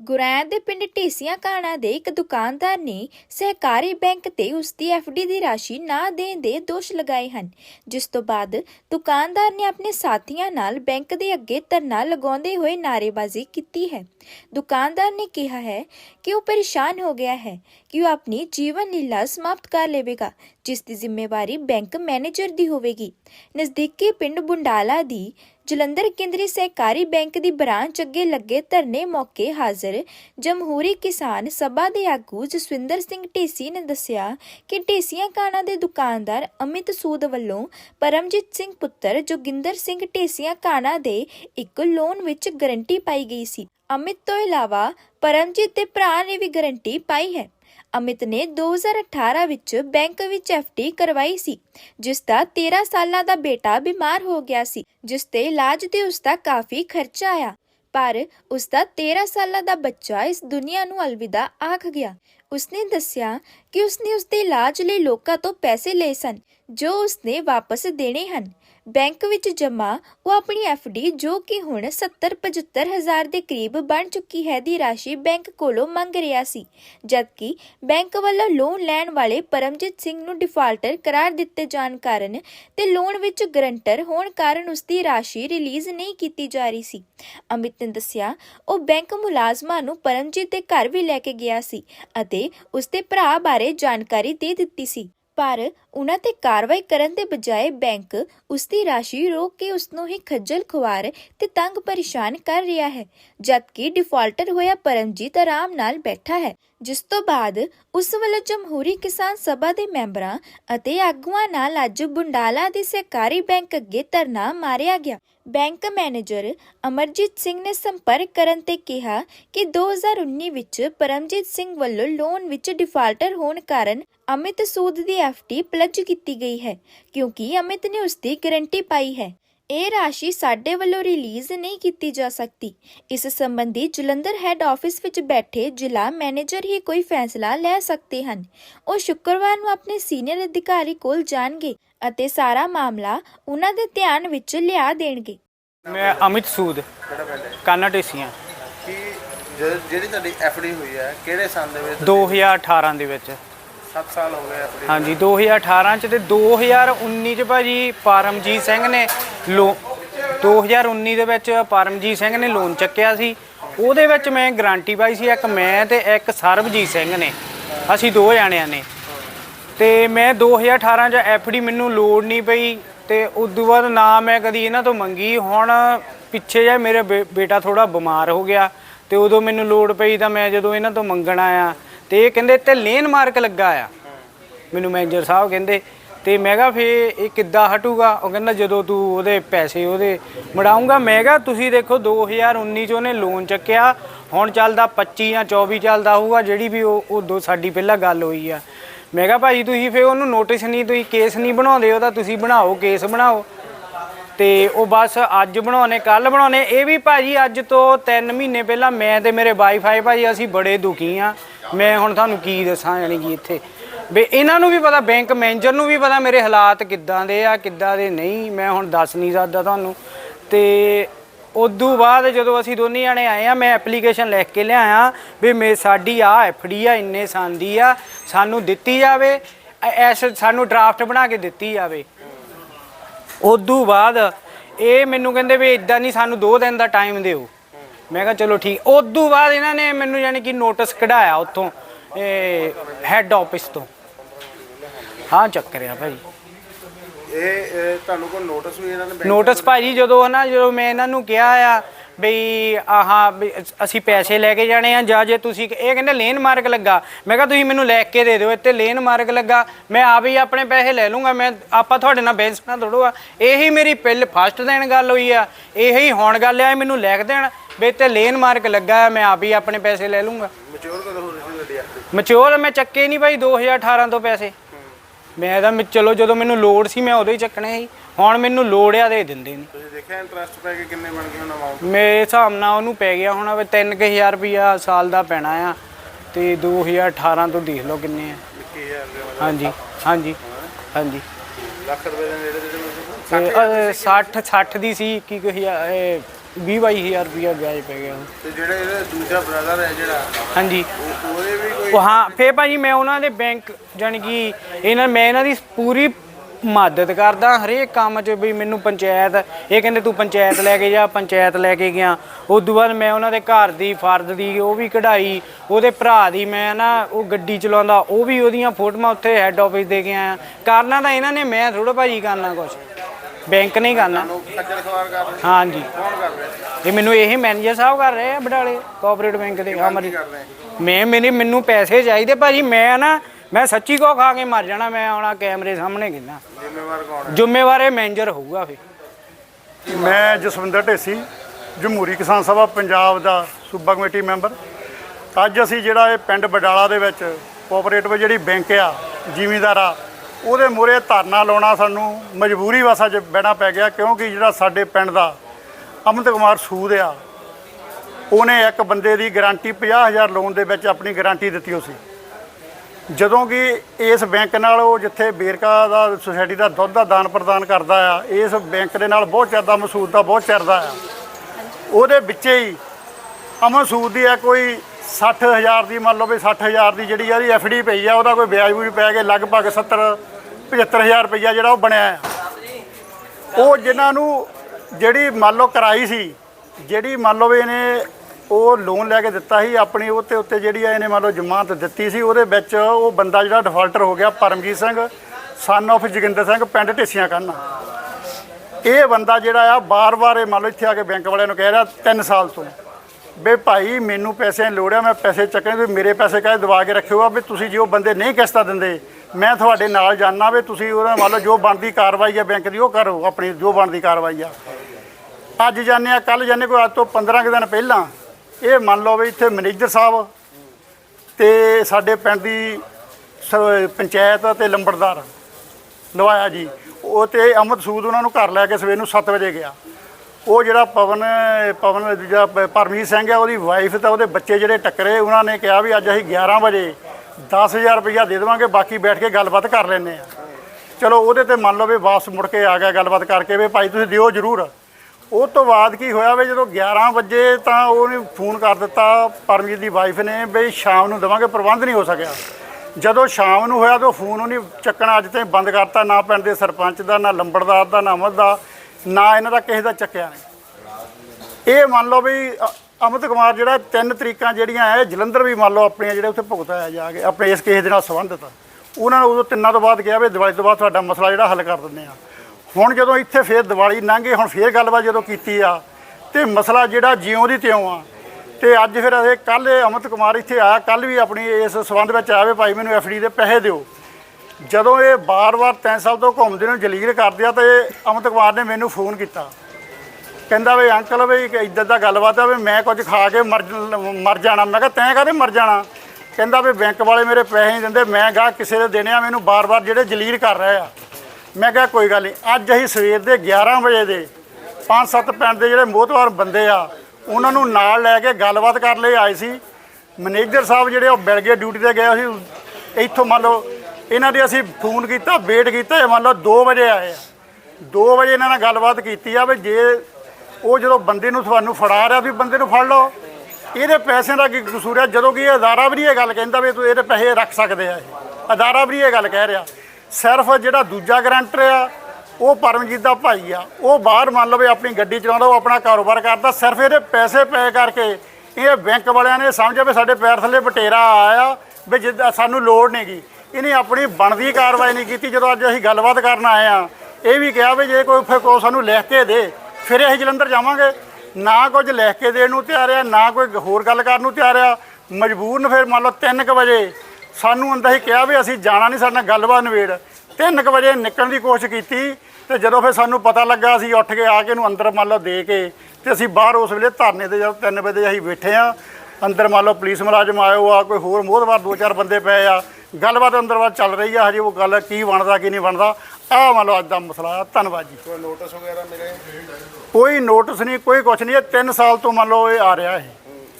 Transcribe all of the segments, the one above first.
ਗੁਰੈਂ ਦੇ ਪਿੰਡ ਢੇਸੀਆਂ ਕਾਣਾ ਦੇ ਇੱਕ ਦੁਕਾਨਦਾਰ ਨੇ ਸਹਿਕਾਰੀ ਬੈਂਕ ਤੇ ਉਸ ਦੀ ਡੀ ਦੀ ਰਾਸ਼ੀ ਨਾ ਦੇਣ ਦੇ ਦੋਸ਼ ਲਗਾਏ ਹਨ, ਜਿਸ ਤੋਂ ਬਾਅਦ ਦੁਕਾਨਦਾਰ ਨੇ ਆਪਣੇ ਸਾਥੀਆਂ ਨਾਲ ਬੈਂਕ ਦੇ ਅੱਗੇ ਧਰਨਾ ਲਗਾਉਂਦੇ ਹੋਏ ਨਾਅਰੇਬਾਜ਼ੀ ਕੀਤੀ ਹੈ। ਦੁਕਾਨਦਾਰ ਨੇ ਕਿਹਾ ਹੈ ਕਿ ਉਹ ਪਰੇਸ਼ਾਨ ਹੋ ਗਿਆ ਹੈ ਕਿ ਉਹ ਆਪਣੀ ਜੀਵਨ ਲੀਲਾ ਸਮਾਪਤ ਕਰ ਲਵੇਗਾ, ਜਿਸ ਦੀ ਜ਼ਿੰਮੇਵਾਰੀ ਬੈਂਕ ਮੈਨੇਜਰ ਦੀ ਹੋਵੇਗੀ। ਨਜ਼ਦੀਕੀ ਪਿੰਡ ਬੁੰਡਾਲਾ ਦੀ ਜਲੰਧਰ ਕੇਂਦਰੀ ਸਹਿਕਾਰੀ ਬੈਂਕ ਦੀ ਬ੍ਰਾਂਚ ਅੱਗੇ ਲੱਗੇ ਧਰਨੇ ਮੌਕੇ ਹਾਜ਼ਰ ਜਮਹੂਰੀ ਕਿਸਾਨ ਸਭਾ ਦੇ ਆਗੂ ਜਸਵਿੰਦਰ ਸਿੰਘ ਢੇਸੀ ਨੇ ਦੱਸਿਆ ਕਿ ਢੇਸੀਆਂ ਕਾਣਾ ਦੇ ਦੁਕਾਨਦਾਰ ਅਮਿਤ ਸੂਦ ਵੱਲੋਂ ਪਰਮਜੀਤ ਸਿੰਘ ਪੁੱਤਰ ਜੋਗਿੰਦਰ ਸਿੰਘ ਢੇਸੀਆਂ ਕਾਣਾ ਦੇ ਇੱਕ ਲੋਨ ਵਿੱਚ ਗਰੰਟੀ ਪਾਈ ਗਈ ਸੀ। ਅਮਿਤ ਤੋਂ ਇਲਾਵਾ ਪਰਮਜੀਤ ਦੇ ਭਰਾ ਨੇ ਵੀ ਗਾਰੰਟੀ ਪਾਈ ਹੈ। ਅਮਿਤ ਨੇ 2018 ਵਿੱਚ ਬੈਂਕ ਵਿੱਚ ਐਫਡੀ ਕਰਵਾਈ ਸੀ, ਜਿਸ ਦਾ 13 ਸਾਲਾਂ ਦਾ ਬੇਟਾ ਬਿਮਾਰ ਹੋ ਗਿਆ ਸੀ, ਜਿਸ ਤੇ ਇਲਾਜ ਤੇ ਉਸ ਦਾ ਕਾਫੀ ਖਰਚਾ ਆਇਆ। ਪਰ ਉਸ ਦਾ 13 ਸਾਲਾਂ ਦਾ ਬੱਚਾ ਇਸ ਦੁਨੀਆ ਨੂੰ ਅਲਵਿਦਾ ਆਖ ਗਿਆ। ਉਸਨੇ ਦੱਸਿਆ ਕਿ ਉਸਨੇ ਉਸਦੇ ਇਲਾਜ ਲਈ ਲੋਕਾਂ ਤੋਂ ਪੈਸੇ ਲਏ ਸਨ, ਜੋ ਉਸਨੇ ਵਾਪਸ ਦੇਣੇ ਹਨ। ਬੈਂਕ ਵਿੱਚ ਜਮ੍ਹਾਂ, ਉਹ ਆਪਣੀ ਡੀ, ਜੋ ਕਿ ਹੁਣ 70-75 ਹਜ਼ਾਰ ਦੇ ਕਰੀਬ ਬਣ ਚੁੱਕੀ ਹੈ, ਦੀ ਰਾਸ਼ੀ ਬੈਂਕ ਕੋਲੋਂ ਮੰਗ ਰਿਹਾ ਸੀ। ਜਦਕਿ ਬੈਂਕ ਵੱਲੋਂ ਲੋਨ ਲੈਣ ਵਾਲੇ ਪਰਮਜੀਤ ਸਿੰਘ ਨੂੰ ਡਿਫਾਲਟਰ ਕਰਾਰ ਦਿੱਤੇ ਜਾਣ ਕਾਰਨ ਤੇ ਲੋਨ ਵਿੱਚ ਗਰੰਟਰ ਹੋਣ ਕਾਰਨ ਉਸ ਦੀ ਰਾਸ਼ੀ ਰਿਲੀਜ਼ ਨਹੀਂ ਕੀਤੀ ਜਾ ਰਹੀ ਸੀ। ਅਮਿਤ ਨੇ ਦੱਸਿਆ, ਉਹ ਬੈਂਕ ਮੁਲਾਜ਼ਮਾਂ ਨੂੰ ਪਰਮਜੀਤ ਦੇ ਘਰ ਵੀ ਲੈ ਕੇ ਗਿਆ ਸੀ ਅਤੇ ਉਸ ਦੇ ਭਰਾ ਬਾਰੇ ਜਾਣਕਾਰੀ ਦੇ ਦਿੱਤੀ ਸੀ। ਪਰ ਉਹਨਾਂ ਤੇ ਕਾਰਵਾਈ ਕਰਨ ਦੇ ਬਜਾਏ ਬੈਂਕ ਉਸ ਦੀ ਰਾਸ਼ੀ ਰੋਕ ਕੇ ਉਸ ਨੂੰ ਹੀ ਖੱਜਲ ਖੁਆਰ ਤੇ ਤੰਗ ਪਰੇਸ਼ਾਨ ਕਰ ਰਿਹਾ ਹੈ, ਜਦਕਿ ਡਿਫਾਲਟਰ ਹੋਇਆ ਪਰਮਜੀਤ ਆਰਾਮ ਨਾਲ ਬੈਠਾ ਹੈ, ਜਿਸ ਤੋਂ ਬਾਅਦ ਉਸ ਵੱਲੋਂ ਜਮਹੂਰੀ ਕਿਸਾਨ ਸਭਾ ਦੇ ਮੈਂਬਰਾਂ ਅਤੇ ਆਗੂਆਂ ਨਾਲ ਅੱਜ ਬੁੰਡਾਲਾ ਦੇ ਸਹਿਕਾਰੀ ਬੈਂਕ ਅੱਗੇ ਧਰਨਾ ਮਾਰਿਆ ਗਿਆ। ਬੈਂਕ ਮੈਨੇਜਰ ਅਮਰਜੀਤ ਸਿੰਘ ਨੇ ਸੰਪਰਕ ਕਰਨ ਤੇ ਕਿਹਾ ਕਿ 2019 ਵਿੱਚ ਪਰਮਜੀਤ ਸਿੰਘ ਵੱਲੋਂ ਲੋਨ ਵਿੱਚ ਡਿਫਾਲਟਰ ਹੋਣ ਕਾਰਨ ਅਮਿਤ ਸੂਦ ਦੀ ਡੀ ਪਲੱਜ ਕੀਤੀ ਗਈ ਹੈ ਕਿਉਂਕਿ ਅਮਿਤ ਨੇ ਉਸ ਦੀ ਗਾਰੰਟੀ ਪਾਈ ਹੈ। ਇਹ ਰਾਸ਼ੀ ਸਾਡੇ ਵੱਲੋਂ ਰਿਲੀਜ਼ ਨਹੀਂ ਕੀਤੀ ਜਾ ਸਕਦੀ। ਇਸ ਸੰਬੰਧੀ ਜਲੰਧਰ ਹੈੱਡ ਆਫਿਸ ਵਿੱਚ ਬੈਠੇ ਜ਼ਿਲ੍ਹਾ ਮੈਨੇਜਰ ਹੀ ਕੋਈ ਫੈਸਲਾ ਲੈ ਸਕਦੇ ਹਨ। ਉਹ ਸ਼ੁੱਕਰਵਾਰ ਨੂੰ ਆਪਣੇ ਸੀਨੀਅਰ ਅਧਿਕਾਰੀ ਕੋਲ ਜਾਣਗੇ ਅਤੇ ਸਾਰਾ ਮਾਮਲਾ ਉਹਨਾਂ ਦੇ ਧਿਆਨ ਵਿੱਚ ਲਿਆ ਦੇਣਗੇ। ਮੈਂ ਅਮਿਤ ਸੂਦ ਕਾਨਾ ਕੀ ਜ- ਜਿਹੜੀ ਤੁਹਾਡੀ ਐਫਡੀ ਹੋਈ ਹੈ ਕਿਹੜੇ ਸਾਲ ਦੇ ਵਿੱਚ? 2018 ਦੇ ਵਿੱਚ। 7 ਸਾਲ ਹੋ ਗਏ ਐਫਡੀ ਹਾਂਜੀ 2018 ਚ ਤੇ 2019 ਚ ਭਾਜੀ ਪਰਮਜੀਤ ਸਿੰਘ ਨੇ ਲੋ 2019 ਦੇ ਵਿੱਚ ਪਰਮਜੀਤ ਸਿੰਘ ਨੇ ਲੋਨ ਚੱਕਿਆ ਸੀ। ਉਹਦੇ ਵਿੱਚ ਮੈਂ ਗਾਰੰਟੀ ਪਾਈ ਸੀ ਇੱਕ ਮੈਂ ਤੇ ਇੱਕ ਸਰਬਜੀਤ ਸਿੰਘ ਨੇ। ਅਸੀਂ ਦੋ ਜਾਣਿਆਂ ਨੇ। ਤੇ ਮੈਂ 2018 ਚ ਐਫਡੀ ਮੈਨੂੰ ਲੋੜ ਨਹੀਂ ਪਈ ਤੇ ਉਦੋਂ ਬਾਅਦ ਨਾ ਮੈਂ ਕਦੀ ਇਹਨਾਂ ਤੋਂ ਮੰਗੀ। ਹੁਣ ਪਿੱਛੇ ਜੇ ਮੇਰੇ ਬੇ- ਬੇਟਾ ਥੋੜਾ ਬਿਮਾਰ ਹੋ ਗਿਆ ਤੇ ਉਦੋਂ ਮੈਨੂੰ ਲੋੜ ਪਈ ਤਾਂ ਮੈਂ ਜਦੋਂ ਇਹਨਾਂ ਤੋਂ ਮੰਗਣ ਆਇਆ ਤੇ ਇਹ ਕਹਿੰਦੇ ਤੇ ਲੇਨ ਮਾਰਕ ਲੱਗਾ ਆ। ਮੈਨੂੰ ਮੈਨੇਜਰ ਸਾਹਿਬ ਕਹਿੰਦੇ, ਤੇ ਮੈਂ ਕਿਹਾ ਫੇ ਇਹ ਕਿੱਦਾਂ ਹਟੂਗਾ? ਉਹ ਕਹਿੰਦਾ, ਜਦੋਂ ਤੂੰ ਉਹਦੇ ਪੈਸੇ ਉਹਦੇ ਮੜਾਉਂਗਾ ਮੈਂ ਕਿਹਾ, ਤੁਸੀਂ ਦੇਖੋ 2019 ਚ ਉਹਨੇ ਲੋਨ ਚੱਕਿਆ। ਹੁਣ ਚੱਲਦਾ 25 ਜਾਂ 24 ਚੱਲਦਾ ਹੋਊਗਾ, ਜਿਹੜੀ ਵੀ ਉਹ ਉਦੋਂ ਸਾਡੀ ਪਹਿਲਾਂ ਗੱਲ ਹੋਈ ਆ। ਮੈਂ ਕਿਹਾ, ਭਾਜੀ ਤੁਸੀਂ ਫੇ ਉਹਨੂੰ ਨੋਟਿਸ ਨਹੀਂ, ਤੁਸੀਂ ਕੇਸ ਨਹੀਂ ਬਣਾਉਂਦੇ ਉਹਦਾ ਤੁਸੀਂ ਬਣਾਓ ਕੇਸ ਬਣਾਓ। ਤੇ ਉਹ ਬਸ ਅੱਜ ਬਣਾਉਣੇ ਕੱਲ ਬਣਾਉਣੇ। ਇਹ ਵੀ ਭਾਜੀ ਅੱਜ ਤੋਂ 3 ਮਹੀਨੇ ਪਹਿਲਾਂ ਮੈਂ ਤੇ ਮੇਰੇ ਵਾਈਫਾਈ ਭਾਜੀ ਅਸੀਂ ਬੜੇ ਦੁਖੀ ਆ। ਮੈਂ ਹੁਣ ਤੁਹਾਨੂੰ ਕੀ ਦੱਸਾਂ ਯਾਨੀ ਕਿ ਇੱਥੇ। ਵੀ ਇਹਨਾਂ ਨੂੰ ਵੀ ਪਤਾ, ਬੈਂਕ ਮੈਨੇਜਰ ਨੂੰ ਵੀ ਪਤਾ ਮੇਰੇ ਹਾਲਾਤ ਕਿੱਦਾਂ ਦੇ ਆ, ਕਿੱਦਾਂ ਦੇ ਨਹੀਂ। ਮੈਂ ਹੁਣ ਦੱਸ ਨਹੀਂ ਸਕਦਾ ਤੁਹਾਨੂੰ। ਤੇ ਉਦੋਂ ਬਾਅਦ ਜਦੋਂ ਅਸੀਂ ਦੋਨੇ ਜਾਣੇ ਆਏ ਆ, ਮੈਂ ਐਪਲੀਕੇਸ਼ਨ ਲਿਖ ਕੇ ਲਿਆਇਆ ਵੀ ਮੇ, ਸਾਡੀ ਆ ਐਫਡੀ ਆ ਇੰਨੇ ਸੰਦੀ ਆ, ਸਾਨੂੰ ਦਿੱਤੀ ਜਾਵੇ ਐਸ, ਸਾਨੂੰ ਡਰਾਫਟ ਬਣਾ ਕੇ ਦਿੱਤੀ ਜਾਵੇ। ਉਦੋਂ ਬਾਅਦ ਇਹ ਮੈਨੂੰ ਕਹਿੰਦੇ ਵੀ ਇਦਾਂ ਨਹੀਂ ਸਾਨੂੰ 2 ਦਿਨ ਦਾ ਟਾਈਮ ਦਿਓ। ਮੈਂ ਕਿਹਾ ਚਲੋ ਠੀਕ। ਉਦੋਂ ਬਾਅਦ ਇਹਨਾਂ ਨੇ ਮੈਨੂੰ ਯਾਨੀ ਕਿ ਨੋਟਿਸ ਕਢਾਇਆ ਉੱਥੋਂ ਇਹ ਹੈੱਡ ਆਫਿਸ ਤੋਂ। ਹਾਂ ਚੱਕਰਿਆ ਭਾਈ। ਇਹ ਇਹ ਤੁਹਾਨੂੰ ਕੋਈ ਨੋਟਿਸ ਵੀ ਇਹਨਾਂ ਨੇ bank ਨੋਟਿਸ ਭਾਜੀ ਜਦੋਂ ਨਾ ਜਦੋਂ ਮੈਂ ਇਹਨਾਂ ਨੂੰ ਕਿਹਾ ਆ ਬਈ ਆਹਾਂ ਵੀ ਅਸ- ਅਸੀਂ ਪੈਸੇ ਲੈ ਕੇ ਜਾਣੇ ਆ ਜਾਂ ਜੇ ਤੁਸੀਂ ਇਹ ਕਹਿੰਦੇ ਲੇਨ ਮਾਰਕ ਲੱਗਾ। ਮੈਂ ਕਿਹਾ ਤੁਸੀਂ ਮੈਨੂੰ ਲੈ ਕੇ ਦੇ ਦਿਓ ਇੱਥੇ ਲੇਨ ਮਾਰਕ ਲੱਗਾ। ਮੈਂ ਆਪ ਹੀ ਆਪਣੇ ਪੈਸੇ ਲੈ ਲੂੰਗਾ ਮੈਂ ਆਪਾਂ ਤੁਹਾਡੇ ਨਾਲ ਬੈਂਸ ਨਾ ਤੋੜੂਗਾ ਇਹੀ ਮੇਰੀ ਪਹਿਲ ਫਸਟ ਦਿਨ ਗੱਲ ਹੋਈ ਆ ਇਹੀ ਹੁਣ ਗੱਲ ਆ ਇਹ ਮੈਨੂੰ ਲਿਖ ਦੇਣ। ਵੀ ਇੱਥੇ ਲੇਨ ਮਾਰਕ ਲੱਗਾ ਮੈਂ ਆਪ ਹੀ ਆਪਣੇ ਪੈਸੇ ਲੈ ਲੂੰਗਾ। ਮੈਚੁਰ ਕਦੋਂ ਹੋ ਰਹੀ ਤੁਹਾਡੀ ਐਫਡੀ ਮਚੋਰ ਮੈਂ ਚੱਕੇ ਨਹੀਂ ਭਾਈ 2018 ਤੋਂ ਪੈਸੇ। ਮੈਂ ਤਾਂ ਮੈਂ- ਚਲੋ ਜਦੋਂ ਮੈਨੂੰ ਲੋੜ ਸੀ ਮੈਂ ਉਦੋਂ ਹੀ ਚੱਕਣੇ ਸੀ। ਹੁਣ ਮੈਨੂੰ ਲੋੜ ਆ ਦੇ ਦਿੰਦੇ ਨੇ। ਤੁਸੀਂ ਦੇਖਿਆ ਇੰਟਰਸਟ ਪੈ ਕੇ ਕਿੰਨੇ ਬਣ ਗਏ ਹੁਣ ਅਮਾਉਂਟ ਮੇਰੇ ਹਿਸਾਬ ਨਾਲ ਉਹਨੂੰ ਪੈ ਗਿਆ ਹੁਣ ਵੀ 3000 ਰੁਪਿਆ ਸਾਲ ਦਾ ਪੈਣਾ ਆ। ਤੇ 2018 ਤੋਂ ਦੇਖ ਲਓ ਕਿੰਨੇ ਆ। 21000 ਦੇ ਮਤਲਬ ਹਾਂਜੀ ਹਾਂਜੀ ਹਾਂਜੀ। ਲੱਖ ਰੁਪਏ ਦੇ ਨੇੜੇ ਦੇ ਤੇ, ਅਹ, 60 60 ਦੀ ਸੀ 21000 ਇਹ 20 22000 ਰੁਪਇਆ ਵਿਆਜ ਪੈ ਗਿਆ। ਤੇ ਜਿਹੜੇ ਇਹਦਾ ਦੂਜਾ ਬ੍ਰਦਰ ਹੈ ਜਿਹੜਾ ਹਾਂਜੀ। ਉਹ- ਉਹਦੇ ਵੀ ਕੋਈ ਉਹ ਹਾਂ ਫੇ ਭਾਜੀ ਮੈਂ ਉਹਨਾਂ ਦੇ ਬੈਂਕ ਜਾਣੀ ਕਿ ਇਹਨਾਂ ਮੈਂ ਇਹਨਾਂ ਦੀ ਪੂਰੀ ਮਦਦ ਕਰਦਾ ਹਰੇਕ ਕੰਮ 'ਚ ਵੀ ਮੈਨੂੰ ਪੰਚਾਇਤ ਇਹ ਕਹਿੰਦੇ ਤੂੰ ਪੰਚਾਇਤ ਲੈ ਕੇ ਜਾ ਪੰਚਾਇਤ ਲੈ ਕੇ ਗਿਆ। ਉਸ ਤੋਂ ਬਾਅਦ ਮੈਂ ਉਹਨਾਂ ਦੇ ਘਰ ਦੀ ਫਰਦ ਦੀ ਉਹ ਵੀ ਕਢਾਈ ਉਹਦੇ ਭਰਾ ਦੀ ਮੈਂ ਨਾ ਉਹ ਗੱਡੀ ਚਲਾਉਂਦਾ ਉਹ ਵੀ ਉਹਦੀਆਂ ਫੋਟੋਆਂ ਉੱਥੇ ਹੈੱਡ ਆਫਿਸ ਦੇ ਕੇ ਆਇਆ। ਕਰਨਾ ਤਾਂ ਇਹਨਾਂ ਨੇ ਮੈਂ ਥੋੜਾ ਭਾਜੀ ਕਰਨਾ ਕੁਛ। ਬੈਂਕ ਨਹੀਂ ਕਰਨਾ। ਖੱਜਲ ਖਵਾਰ ਕਰ ਰਹੇ। ਹਾਂਜੀ। ਕੌਣ ਕਰ ਰਿਹਾ? ਇਹ ਮੈਨੂੰ ਇਹ ਮੈਨੇਜਰ ਸਾਹਿਬ ਕਰ ਰਹੇ ਆ ਬਡਾਲੇ ਕੋਆਪਰੇਟ ਬੈਂਕ ਦੇ ਕਰ ਰਹੇ? ਮੈਂ ਮੇਰੇ ਮੈਨੂੰ ਪੈਸੇ ਚਾਹੀਦੇ ਭਾਜੀ ਮੈਂ ਨਾ ਮੈਂ ਸੱਚੀ ਕੋ ਖਾ ਕੇ ਮਰ ਜਾਣਾ ਮੈਂ ਆਉਣਾ ਕੈਮਰੇ ਸਾਹਮਣੇ ਕਿੰਨਾ। ਜ਼ਿੰਮੇਵਾਰ ਕੌਣ ਹੈ? ਜ਼ਿੰਮੇਵਾਰ ਇਹ ਮੈਨੇਜਰ ਹੋਊਗਾ ਫੇ ਮੈਂ ਜਸਵਿੰਦਰ ਢੇਸੀ ਜਮਹੂਰੀ ਕਿਸਾਨ ਸਭਾ ਪੰਜਾਬ ਦਾ ਸੂਬਾ ਕਮੇਟੀ ਮੈਂਬਰ। ਅੱਜ ਅਸੀਂ ਜਿਹੜਾ ਇਹ ਪਿੰਡ ਬਡਾਲਾ ਦੇ ਵਿੱਚ ਕੋਆਪਰੇਟਿਵ ਜਿਹੜੀ ਬੈਂਕ ਆ ਜ਼ਿਮੀਂਦਾਰ ਆ ਉਹਦੇ ਮੂਹਰੇ ਧਰਨਾ ਲਾਉਣਾ ਸਾਨੂੰ ਮਜਬੂਰੀ ਵਸ ਅੱਜ ਬਹਿਣਾ ਪੈ ਗਿਆ, ਕਿਉਂਕਿ ਜਿਹੜਾ ਸਾਡੇ ਪਿੰਡ ਦਾ ਅਮਨਤ ਕੁਮਾਰ ਸੂਦ ਆ, ਉਹਨੇ ਇੱਕ ਬੰਦੇ ਦੀ ਗਾਰੰਟੀ 50000 ਲੋਨ ਦੇ ਵਿੱਚ ਆਪਣੀ ਗਾਰੰਟੀ ਦਿੱਤੀ ਹੋ ਸੀ। ਜਦੋਂ ਕਿ ਇਸ ਬੈਂਕ ਨਾਲ ਉਹ ਜਿੱਥੇ ਬੇਰਕਾ ਦਾ ਸੁਸਾਇਟੀ ਦਾ ਦੁੱਧ ਦਾ ਦਾਨ ਪ੍ਰਦਾਨ ਕਰਦਾ ਆ, ਇਸ ਬੈਂਕ ਦੇ ਨਾਲ ਬਹੁਤ ਚਿਰ ਮਸੂਦ ਦਾ ਬਹੁਤ ਚਿਰਦਾ ਆ। ਉਹਦੇ ਵਿੱਚੇ ਹੀ ਅਮਨ ਸੂਦ ਦੀ ਆ ਕੋਈ 60000 ਦੀ ਮੰਨ ਲਓ ਵੀ 60000 ਦੀ ਜਿਹੜੀ ਆ ਇਹਦੀ ਡੀ ਪਈ ਆ, ਉਹਦਾ ਕੋਈ ਵਿਆਜ ਵੀ ਪੈ ਕੇ ਲਗਭਗ 70 75000 ਰੁਪਈਆ ਜਿਹੜਾ ਉਹ ਬਣਿਆ ਆ। ਉਹ ਜਿਨ੍ਹਾਂ ਨੂੰ ਜਿਹੜੀ ਮੰਨ ਲਓ ਕਰਾਈ ਸੀ, ਜਿਹੜੀ ਮੰਨ ਲਓ ਵੀ ਇਹਨੇ ਉਹ ਲੋਨ ਲੈ ਕੇ ਦਿੱਤਾ ਸੀ, ਆਪਣੀ ਉਹ ਉੱਤੇ ਜਿਹੜੀ ਆ ਇਹਨੇ ਮੰਨ ਲਓ ਜ਼ਮਾਨਤ ਦਿੱਤੀ ਸੀ, ਉਹਦੇ ਵਿੱਚ ਉਹ ਬੰਦਾ ਜਿਹੜਾ ਡਿਫਾਲਟਰ ਹੋ ਗਿਆ ਪਰਮਜੀਤ ਸਿੰਘ ਸਨ of ਜੋਗਿੰਦਰ ਸਿੰਘ, ਪਿੰਡ ਢੇਸੀਆਂ ਕਰਨਾ ਇਹ ਬੰਦਾ ਜਿਹੜਾ ਆ, ਬਾਰ-ਬਾਰ ਇਹ ਮੰਨ ਲਓ ਇੱਥੇ ਆ ਕੇ ਬੈਂਕ ਵਾਲਿਆਂ ਨੂੰ ਕਹਿ ਰਿਹਾ 3 ਸਾਲ ਤੋਂ। ਵੀ ਭਾਈ, ਮੈਨੂੰ ਪੈਸੇ ਲੋੜ ਆ, ਮੈਂ ਪੈਸੇ ਚੱਕਣੇ ਵੀ ਮੇਰੇ ਪੈਸੇ ਕਾਹਦੇ ਦਵਾ ਕੇ ਰੱਖਿਓ ਆ, ਵੀ ਤੁਸੀਂ ਜੇ ਉਹ ਬੰਦੇ ਨਹੀਂ ਕਿਸ਼ਤਾਂ ਦਿੰਦੇ, ਮੈਂ ਤੁਹਾਡੇ ਨਾਲ ਜਾਣਾ ਵੀ, ਤੁਸੀਂ ਉਹਨਾਂ ਮੰਨ ਲਓ ਜੋ ਬਣਦੀ ਕਾਰਵਾਈ ਆ ਬੈਂਕ ਦੀ, ਉਹ ਕਰੋ, ਆਪਣੀ ਜੋ ਬਣਦੀ ਕਾਰਵਾਈ ਆ। ਅੱਜ ਜਾਂਦੇ ਆ ਕੱਲ ਜਾਂਦੇ ਕੋਈ ਅੱਜ ਤੋਂ 15 ਕੁ ਦਿਨ ਪਹਿਲਾਂ, ਇਹ ਮੰਨ ਲਓ ਵੀ ਇੱਥੇ ਮੈਨੇਜਰ ਸਾਹਿਬ ਤੇ ਸਾਡੇ ਪਿੰਡ ਦੀ ਸ- ਪੰਚਾਇਤ ਤੇ ਲੰਬੜਦਾਰ, ਲਵਾਇਆ ਜੀ, ਉਹ ਤੇ ਅਮਦ ਸੂਦ ਉਹਨਾਂ ਨੂੰ ਘਰ ਲੈ ਕੇ ਸਵੇਰ ਨੂੰ 7 ਵਜੇ ਗਿਆ। ਉਹ ਜਿਹੜਾ ਪਵਨ ਪਵਨ ਜਿਹੜਾ ਪਰਮਜੀਤ ਸਿੰਘ ਆ, ਉਹਦੀ ਵਾਈਫ ਤਾਂ ਉਹਦੇ ਬੱਚੇ ਜਿਹੜੇ ਟੱਕਰੇ, ਉਹਨਾਂ ਨੇ ਕਿਹਾ ਵੀ ਅੱਜ ਅਸੀਂ 11 ਵਜੇ 10000 ਰੁਪਇਆ ਦੇ ਦੇਵਾਂਗੇ, ਬਾਕੀ ਬੈਠ ਕੇ ਗੱਲਬਾਤ ਕਰ ਲੈਂਦੇ ਆ ਚਲੋ, ਉਹਦੇ ਤੇ ਮੰਨ ਲਓ ਵੀ ਵਾਪਸ ਮੁੜ ਕੇ ਆ ਗਿਆ ਗੱਲਬਾਤ ਕਰਕੇ ਵੀ ਭਾਈ ਤੁਸੀਂ ਦਿਓ ਜ਼ਰੂਰ। ਉਹ ਤੋਂ ਬਾਅਦ ਕੀ ਹੋਇਆ ਵੀ ਜਦੋਂ 11 ਵਜੇ ਤਾਂ ਉਹਨੇ ਫੋਨ ਕਰ ਦਿੱਤਾ ਪਰਮਜੀਤ ਦੀ ਵਾਈਫ ਨੇ ਵੀ ਸ਼ਾਮ ਨੂੰ ਦੇਵਾਂਗੇ, ਪ੍ਰਬੰਧ ਨਹੀਂ ਹੋ ਸਕਿਆ। ਜਦੋਂ ਸ਼ਾਮ ਨੂੰ ਹੋਇਆ ਤਾਂ ਫੋਨ ਉਹਨੇ ਚੱਕਣਾ ਅੱਜ ਤੇ ਬੰਦ ਕਰਤਾ, ਨਾ ਪਿੰਡ ਦੇ ਸਰਪੰਚ ਦਾ, ਨਾ ਲੰਬੜਦਾਰ ਦਾ, ਨਾ ਅਮਦ ਦਾ ਨਾ ਇਹਨਾਂ ਦਾ ਕਿਸੇ ਦਾ ਚੱਕਿਆ ਨਹੀਂ। ਇਹ ਮੰਨ ਲਓ ਵੀ, ਅ- ਅਮਿਤ ਕੁਮਾਰ ਜਿਹੜਾ ਤਿੰਨ ਤਰੀਕਾਂ ਜਿਹੜੀਆਂ ਹੈ ਜਲੰਧਰ ਵੀ ਮੰਨ ਲਓ ਆਪਣੀਆਂ ਜਿਹੜੇ ਉੱਥੇ ਭੁਗਤਾਇਆ ਜਾ ਕੇ, ਆਪਣੇ ਇਸ ਕੇਸ ਦੇ ਨਾਲ ਸੰਬੰਧਿਤ ਉਹਨਾਂ ਨੇ ਉਦੋਂ ਤਿੰਨਾਂ ਤੋਂ ਬਾਅਦ ਕਿਹਾ ਵੀ ਦਿਵਾਲੀ ਤੋਂ ਬਾਅਦ ਤੁਹਾਡਾ ਮਸਲਾ ਜਿਹੜਾ ਹੱਲ ਕਰ ਦਿੰਦੇ ਆ। ਹੁਣ ਜਦੋਂ ਇੱਥੇ ਫੇਰ ਦਿਵਾਲੀ ਲੰਘੇ ਹੁਣ ਫੇਰ ਗੱਲਬਾਤ ਜਦੋਂ ਕੀਤੀ ਆ, ਤੇ ਮਸਲਾ ਜਿਹੜਾ ਜਿਉਂ ਦੀ ਤਿਉਂ ਆ, ਤੇ ਅੱਜ ਫਿਰ ਇਹ ਕੱਲ ਅਮਿਤ ਕੁਮਾਰ ਇੱਥੇ ਆਇਆ ਕੱਲ ਵੀ ਆਪਣੀ ਇਸ ਸੰਬੰਧ ਵਿੱਚ ਆਵੇ, ਭਾਈ ਮੈਨੂੰ ਐਫਡੀ ਦੇ ਪੈਸੇ ਦਿਓ। ਜਦੋਂ ਇਹ ਬਾਰ-ਬਾਰ ਤੈਂ ਸਾਹਿਬ ਤੋਂ ਘੁੰਮਦੇ ਨੂੰ, ਜਲੀਲ ਕਰਦੇ ਆ, ਤੇ ਅਮਿਤ ਕੁਮਾਰ ਨੇ ਮੈਨੂੰ ਫੋਨ ਕੀਤਾ। ਕਹਿੰਦਾ ਵੀ, ਅੰਕਲ ਵੀ ਇੱਦਾਂ ਦਾ ਗੱਲਬਾਤ ਆ ਵੀ ਮੈਂ ਕੁਝ ਖਾ ਕੇ ਮਰ ਮਰ ਜਾਣਾ। ਮੈਂ ਕਿਹਾ, ਤੈਂ ਕਾਹਦੇ ਮਰ ਜਾਣਾ? ਕਹਿੰਦਾ ਵੀ, ਬੈਂਕ ਵਾਲੇ ਮੇਰੇ ਪੈਸੇ ਨਹੀਂ ਦਿੰਦੇ, ਮੈਂ ਗਾ ਕਿਸੇ ਦੇ ਦੇਣੇ ਆ, ਮੈਨੂੰ ਬਾਰ-ਬਾਰ ਜਿਹੜੇ ਜਲੀਲ ਕਰ ਰਹੇ ਆ। ਮੈਂ ਕਿਹਾ, ਕੋਈ ਗੱਲ ਨਹੀਂ, ਅੱਜ ਅਸੀਂ ਸਵੇਰ ਦੇ 11 ਵਜੇ ਦੇ ਪੰਜ ਸੱਤ ਪਿੰਡ ਦੇ ਜਿਹੜੇ ਮੋਹਤਵਾਰ ਬੰਦੇ ਆ, ਉਹਨਾਂ ਨੂੰ ਨਾਲ ਲੈ ਕੇ ਗੱਲਬਾਤ ਕਰਨ ਲਈ ਆਏ ਸੀ। ਮੈਨੇਜਰ ਸਾਹਿਬ ਜਿਹੜੇ ਉਹ ਮਿਲ ਗਏ ਡਿਊਟੀ ਤੇ ਗਏ ਸੀ, ਇੱਥੋਂ ਮੰਨ ਲਓ ਇਹਨਾਂ ਦੇ ਅਸੀਂ ਫੋਨ ਕੀਤਾ, ਵੇਟ ਕੀਤਾ, ਇਹ ਮੰਨ ਲਓ 2 ਵਜੇ ਆਏ ਆ। 2 ਵਜੇ ਇਹਨਾਂ ਨਾਲ ਗੱਲਬਾਤ ਕੀਤੀ ਆ ਵੀ ਜੇ ਉਹ ਜਦੋਂ ਬੰਦੇ ਨੂੰ ਤੁਹਾਨੂੰ ਫੜਾ ਰਿਹਾ ਵੀ ਬੰਦੇ ਨੂੰ ਫੜ ਲਓ, ਇਹਦੇ ਪੈਸੇ ਦਾ ਕੀ ਕਸੂਰ ਹੈ ਜਦੋਂ ਕਿ ਇਹ ਅਦਾਰਾ ਵੀ ਨਹੀਂ ਇਹ ਗੱਲ ਕਹਿੰਦਾ ਵੀ ਤੂੰ ਇਹਦੇ ਪੈਸੇ ਰੱਖ ਸਕਦੇ ਆ ਇਹ। ਅਦਾਰਾ ਵੀ ਨਹੀਂ ਇਹ ਗੱਲ ਕਹਿ ਰਿਹਾ। ਸਿਰਫ ਜਿਹੜਾ ਦੂਜਾ ਗਰੰਟਰ ਆ, ਉਹ ਪਰਮਜੀਤ ਦਾ ਭਾਈ ਆ। ਉਹ ਬਾਹਰ ਮੰਨ ਲਓ ਵੀ ਆਪਣੀ ਗੱਡੀ ਚਲਾਉਂਦਾ, ਉਹ ਆਪਣਾ ਕਾਰੋਬਾਰ ਕਰਦਾ, ਸਿਰਫ ਇਹਦੇ ਪੈਸੇ ਪੈ ਕਰਕੇ ਇਹ ਬੈਂਕ ਵਾਲਿਆਂ ਨੇ ਸਮਝਿਆ ਵੀ ਸਾਡੇ ਪੈਰ ਥੱਲੇ ਬਟੇਰਾ ਆਇਆ ਵੀ ਜਿੱਦਾਂ ਸਾਨੂੰ ਲੋੜ ਨਹੀਂਗੀ ਇਹਨੇ ਆਪਣੀ ਬਣਦੀ ਕਾਰਵਾਈ ਨਹੀਂ ਕੀਤੀ। ਜਦੋਂ ਅੱਜ ਅਸੀਂ ਗੱਲਬਾਤ ਕਰਨ ਆਏ ਆ ਇਹ ਵੀ ਕਿਹਾ ਵੀ ਜੇ ਕੋਈ ਫਿਰ ਕੋ ਸਾਨੂੰ ਲਿਖ ਕੇ ਦੇ, ਫਿਰ ਅਸੀਂ ਜਲੰਧਰ ਜਾਵਾਂਗੇ। ਨਾ ਕੁਝ ਲਿਖ ਕੇ ਦੇਣ ਨੂੰ ਤਿਆਰ ਆ, ਨਾ ਕੋਈ ਹੋਰ ਗੱਲ ਕਰਨ ਨੂੰ ਤਿਆਰ ਆ। ਮਜਬੂਰਨ ਫਿਰ ਮੰਨ ਲਓ 3:00 ਵਜੇ ਸਾਨੂੰ ਅੰਦਰ ਹੀ ਕਿਹਾ ਵੀ ਅਸੀਂ ਜਾਣਾ ਨਹੀਂ, ਸਾਡੇ ਨਾਲ ਗੱਲਬਾਤ ਨਵੇੜ 3:00 ਵਜੇ ਨਿਕਲਣ ਦੀ ਕੋਸ਼ਿਸ਼ ਕੀਤੀ ਤੇ ਜਦੋਂ ਫਿਰ ਸਾਨੂੰ ਪਤਾ ਲੱਗਾ, ਅਸੀਂ ਉੱਠ ਕੇ ਆ ਕੇ ਇਹਨੂੰ ਅੰਦਰ ਮੰਨ ਲਓ ਦੇ ਕੇ ਤੇ ਅਸੀਂ ਬਾਹਰ ਉਸ ਵੇਲੇ ਧਰਨੇ ਤੇ ਜਦ 3 ਵਜੇ ਅਸੀਂ ਬੈਠੇ ਆ ਅੰਦਰ ਮੰਨ ਲਓ ਪੁਲਿਸ ਮੁਲਾਜ਼ਮ ਆਇਓ ਆ ਕੋਈ ਹੋਰ ਮੋਹਤਵਾਰ ਦੋ ਚਾਰ ਬੰਦੇ ਪਏ ਆ। ਗੱਲਬਾਤ ਅੰਦਰ ਬਾਅਦ ਚੱਲ ਰਹੀ ਆ ਹਜੇ ਉਹ ਗੱਲ ਕੀ ਬਣਦਾ ਕੀ ਨਹੀਂ ਬਣਦਾ। ਆਹ ਮੰਨ ਲਓ ਅੱਜ ਦਾ ਮਸਲਾ ਆ ਧੰਨਵਾਦ ਜੀ। ਕੋਈ ਨੋਟਿਸ ਵਗੈਰਾ ਮਿਲੇ? ਕੋਈ ਨੋਟਿਸ ਨਹੀਂ ਕੋਈ ਕੁਛ ਨਹੀਂ ਇਹ 3 ਸਾਲ ਤੋਂ ਮੰਨ ਲਓ ਇਹ ਆ ਰਿਹਾ ਇਹ।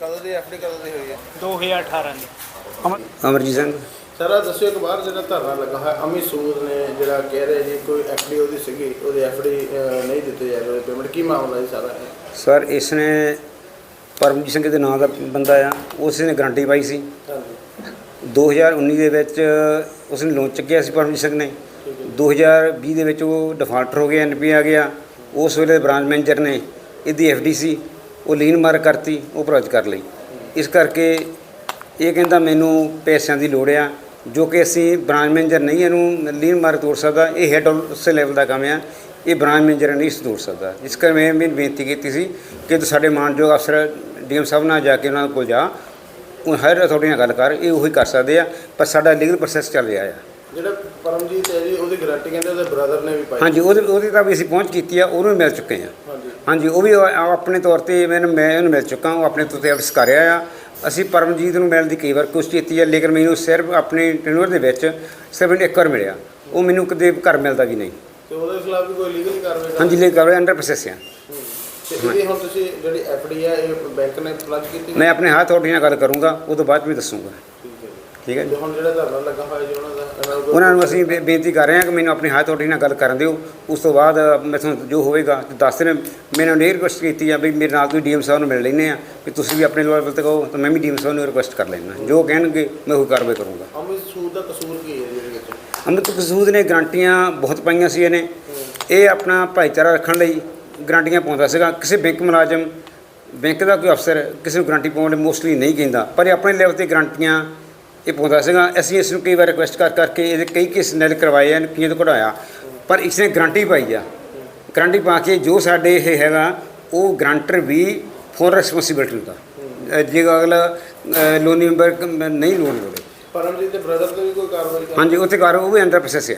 ਕਦੋਂ ਦੀ ਐਫਡੀ ਕਦੋਂ ਦੀ ਹੋਈ ਹੈ? 2018 ਦੀ। ਅਮਨ ਅਮਰਜੀਤ ਸਿੰਘ। ਸਰ ਦੱਸਿਓ ਇੱਕ ਬਾਹਰ ਜਿਹੜਾ ਧਰਨਾ ਲੱਗਾ ਹੈ ਅਮੀ ਸੂਦ ਨੇ ਜਿਹੜਾ ਕਹਿ ਰਹੇ ਜੀ ਕੋਈ ਐਫਡੀ ਉਹਦੀ ਸੀਗੀ ਉਹਦੀ ਐਫਡੀ ਨਹੀਂ ਦਿੱਤੇ ਜਾ ਰਹੇ ਪੇਮੈਂਟ ਕੀ ਮਾਮਲਾ ਜੀ ਸਾਰਾ? ਸਰ ਇਸ ਨੇ ਪਰਮਜੀਤ ਸਿੰਘ ਦੇ ਨਾਂ ਦਾ ਬੰਦਾ ਆ, ਉਸ ਨੇ ਗਰੰਟੀ ਪਾਈ ਸੀ। 2019 ਦੇ ਵਿੱਚ ਉਸ ਨੇ ਲੋਨ ਚੁੱਕਿਆ ਸੀ ਪਰਮਜੀਤ ਸਿੰਘ ਨੇ। 2020 ਦੇ ਵਿੱਚ ਉਹ ਡਿਫਾਲਟਰ ਹੋ ਗਿਆ ਐਨਪੀ ਆ ਗਿਆ। ਉਸ ਵੇਲੇ ਬ੍ਰਾਂਚ ਮੈਨੇਜਰ ਨੇ ਇਹਦੀ ਐਫਡੀ ਸੀ, ਉਹ ਲੀਨ ਮਾਰ ਕਰਤੀ, ਉਹ ਪ੍ਰੋਜ ਕਰ ਲਈ। ਇਸ ਕਰਕੇ ਇਹ ਕਹਿੰਦਾ ਮੈਨੂੰ ਪੈਸਿਆਂ ਦੀ ਲੋੜ ਆ, ਜੋ ਕਿ ਅਸੀਂ ਬ੍ਰਾਂਚ ਮੈਨੇਜਰ ਨਹੀਂ, ਇਹਨੂੰ ਲੀਨ ਮਾਰ ਤੋੜ ਸਕਦਾ। ਇਹ ਹੈਡ ਉਸੇ ਲੈਵਲ ਦਾ ਕੰਮ ਆ। ਇਹ ਬ੍ਰਾਂਚ ਮੈਨੇਜਰ ਨਹੀਂ ਇਸ ਤੋੜ ਸਕਦਾ। ਇਸ ਕਰਕੇ ਮੈਂ ਵੀ ਬੇਨਤੀ ਕੀਤੀ ਸੀ ਕਿ ਸਾਡੇ ਮਾਨਯੋਗ ਅਫਸਰ ਡੀਐਮ ਸਾਹਿਬ ਨਾਲ ਜਾ ਕੇ ਉਹਨਾਂ ਕੋਲ ਜਾ। ਉਹ ਹਰ ਅਥਾਰਟੀ ਨਾਲ ਗੱਲ ਕਰ ਇਹ ਉਹੀ ਕਰ ਸਕਦੇ ਆ ਪਰ ਸਾਡਾ ਲੀਗਲ ਪ੍ਰੋਸੈਸ ਚੱਲ ਰਿਹਾ ਆ। ਜਿਹੜਾ ਪਰਮਜੀਤ ਹੈ ਜੀ ਉਹਦੀ ਗਾਰੰਟੀ ਕਹਿੰਦੇ ਉਹਦੇ ਬ੍ਰਦਰ ਨੇ ਵੀ ਪਾਈ। ਹਾਂਜੀ ਉਹਦੇ ਉਹਦੇ ਤਾਂ ਵੀ ਅਸੀਂ ਪਹੁੰਚ ਕੀਤੀ ਆ ਉਹਨੂੰ ਮਿਲ ਚੁੱਕੇ ਆ। ਹਾਂਜੀ। ਹਾਂਜੀ ਉਹ ਵੀ ਆਪਣੇ ਤੌਰ ਤੇ ਮੈਨੂੰ ਮੈਂ ਉਹਨੂੰ ਮਿਲ ਚੁੱਕਾ ਉਹ ਆਪਣੇ ਤੌਰ ਤੇ ਅਫਸ ਕਰ ਰਿਹਾ ਆ। ਅਸੀਂ ਪਰਮਜੀਤ ਨੂੰ ਮਿਲਣ ਦੀ ਕਈ ਵਾਰ ਕੋਸ਼ਿਸ਼ ਕੀਤੀ ਹੈ ਲੇਕਿਨ ਮੈਨੂੰ ਸਿਰਫ ਆਪਣੇ ਟੈਨੂਰ ਦੇ ਵਿੱਚ ਸਿਰਫ ਇੱਕ ਵਾਰ ਮਿਲਿਆ। ਉਹ ਮੈਨੂੰ ਕਦੇ ਘਰ ਮਿਲਦਾ ਵੀ ਨਹੀਂ। ਤੇ ਉਹਦੇ ਖਿਲਾਫ ਵੀ ਕੋਈ ਲੀਗਲ ਕਾਰਵਾਈ ਕਰ ਹਾਂਜੀ ਅੰਡਰ ਪ੍ਰੋਸੈਸ ਆ। ਤੇ ਇਹਦੀ ਹੁਣ ਤੁਸੀਂ ਜਿਹੜੀ ਐਫਡੀ ਹੈ ਇਹ ਬੈਂਕ ਨੇ ਪਲੱਜ ਕੀਤੀ? ਮੈਂ ਆਪਣੇ ਹੱਥ ਤੁਹਾਡੀ ਨਾਲ ਗੱਲ ਕਰੂੰਗਾ ਉਹ ਤੋਂ ਬਾਅਦ ਵੀ ਦੱਸੂਗਾ। ਠੀਕ ਹੈ। ਜੀ? ਹੁਣ ਜਿਹੜਾ ਧਰਨਾ ਲੱਗਾ ਹੋਇਆ ਜੀ ਉਹਨਾਂ ਦਾ ਨੂੰ ਉਹਨਾਂ ਨੂੰ ਅਸੀਂ ਬੇਨਤੀ ਕਰ ਰਹੇ ਹਾਂ ਕਿ ਮੈਨੂੰ ਆਪਣੇ ਹੱਥ ਤੁਹਾਡੀ ਨਾਲ ਗੱਲ ਕਰਨ ਦਿਓ। ਉਸ ਤੋਂ ਬਾਅਦ ਮੈਂ ਤੁਹਾਨੂੰ ਜੋ ਹੋਵੇਗਾ ਤੇ ਦੱਸ ਦੇਣਾ ਮੈਨੂੰ ਇਹ ਰਿਕੁਐਸਟ ਕੀਤੀ ਆ ਵੀ ਮੇਰੇ ਨਾਲ ਤੁਸੀਂ ਡੀਐਮ ਸਾਹਿਬ ਨੂੰ ਮਿਲ ਲੈਂਦੇ ਆ ਵੀ ਤੁਸੀਂ ਵੀ ਆਪਣੇ ਲੈਵਲ ਤੇ ਕਹੋ ਤਾਂ ਮੈਂ ਵੀ ਡੀਐਮ ਸਾਹਿਬ ਨੂੰ ਰਿਕੁਐਸਟ ਕਰ ਲੈਣਾ ਜੋ ਕਹਿਣਗੇ ਮੈਂ ਉਹ ਕਾਰਵਾਈ ਕਰੂੰਗਾ। ਅਮਿਤ ਸੂਦ ਦਾ ਕਸੂਰ ਕੀ ਹੈ ਜੀ ਅੰਮ੍ਰਿਤ ਕਸੂਦ ਨੇ ਗਰੰਟੀਆਂ ਬਹੁਤ ਪਾਈਆਂ ਸੀ ਇਹਨੇ। ਇਹ ਆਪਣਾ ਭਾਈਚਾਰਾ ਰੱਖਣ ਲਈ ਗਰੰਟੀਆਂ ਪਾਉਂਦਾ ਸੀਗਾ। ਕਿਸੇ ਬੈਂਕ ਮੁਲਾਜ਼ਮ, ਬੈਂਕ ਦਾ ਕੋਈ ਅਫਸਰ ਕਿਸੇ ਨੂੰ ਗਰੰਟੀ ਪਾਉਣ ਲਈ ਮੋਸਟਲੀ ਨਹੀਂ ਕਹਿੰਦਾ। ਪਰ ਇਹ ਆਪਣੇ ਲੈਵਲ ਤੇ ਗਰੰਟੀਆਂ ਇਹ ਪਾਉਂਦਾ ਸੀਗਾ। ਅਸੀਂ ਇਸ ਨੂੰ ਕਈ ਵਾਰ ਰਿਕੁਐਸਟ ਕਰ ਕਰਕੇ ਇਹਦੇ ਕਈ ਕੇਸ ਨੈਲ ਕਰਵਾਏ ਆ ਕਈਆਂ ਤੋਂ ਕਢਾਇਆ ਪਰ ਇਸ ਨੇ ਗਰੰਟੀ ਪਾਈ ਆ। ਗਰੰਟੀ ਪਾ ਕੇ ਜੋ ਸਾਡੇ ਇਹ ਹੈਗਾ, ਉਹ ਗਰੰਟਰ ਵੀ ਫੋਰ ਰਿਸਪੌਂਸਿਬਿਲਟੀ ਹੁੰਦਾ ਜੇ ਅਗਲਾ ਲੋਨ ਮੈਂਬਰ ਨਹੀਂ ਲੋਨ ਲੋੜੇ ਪਰਮਜੀਤ ਦੇ ਬ੍ਰਦਰ ਤੇ ਵੀ ਕੋਈ ਕਾਰਵਾਈ ਕਰ ਹਾਂਜੀ, ਉੱਥੇ ਕਰ ਉਹ ਵੀ ਅੰਡਰ ਪ੍ਰੋਸੈਸ ਆ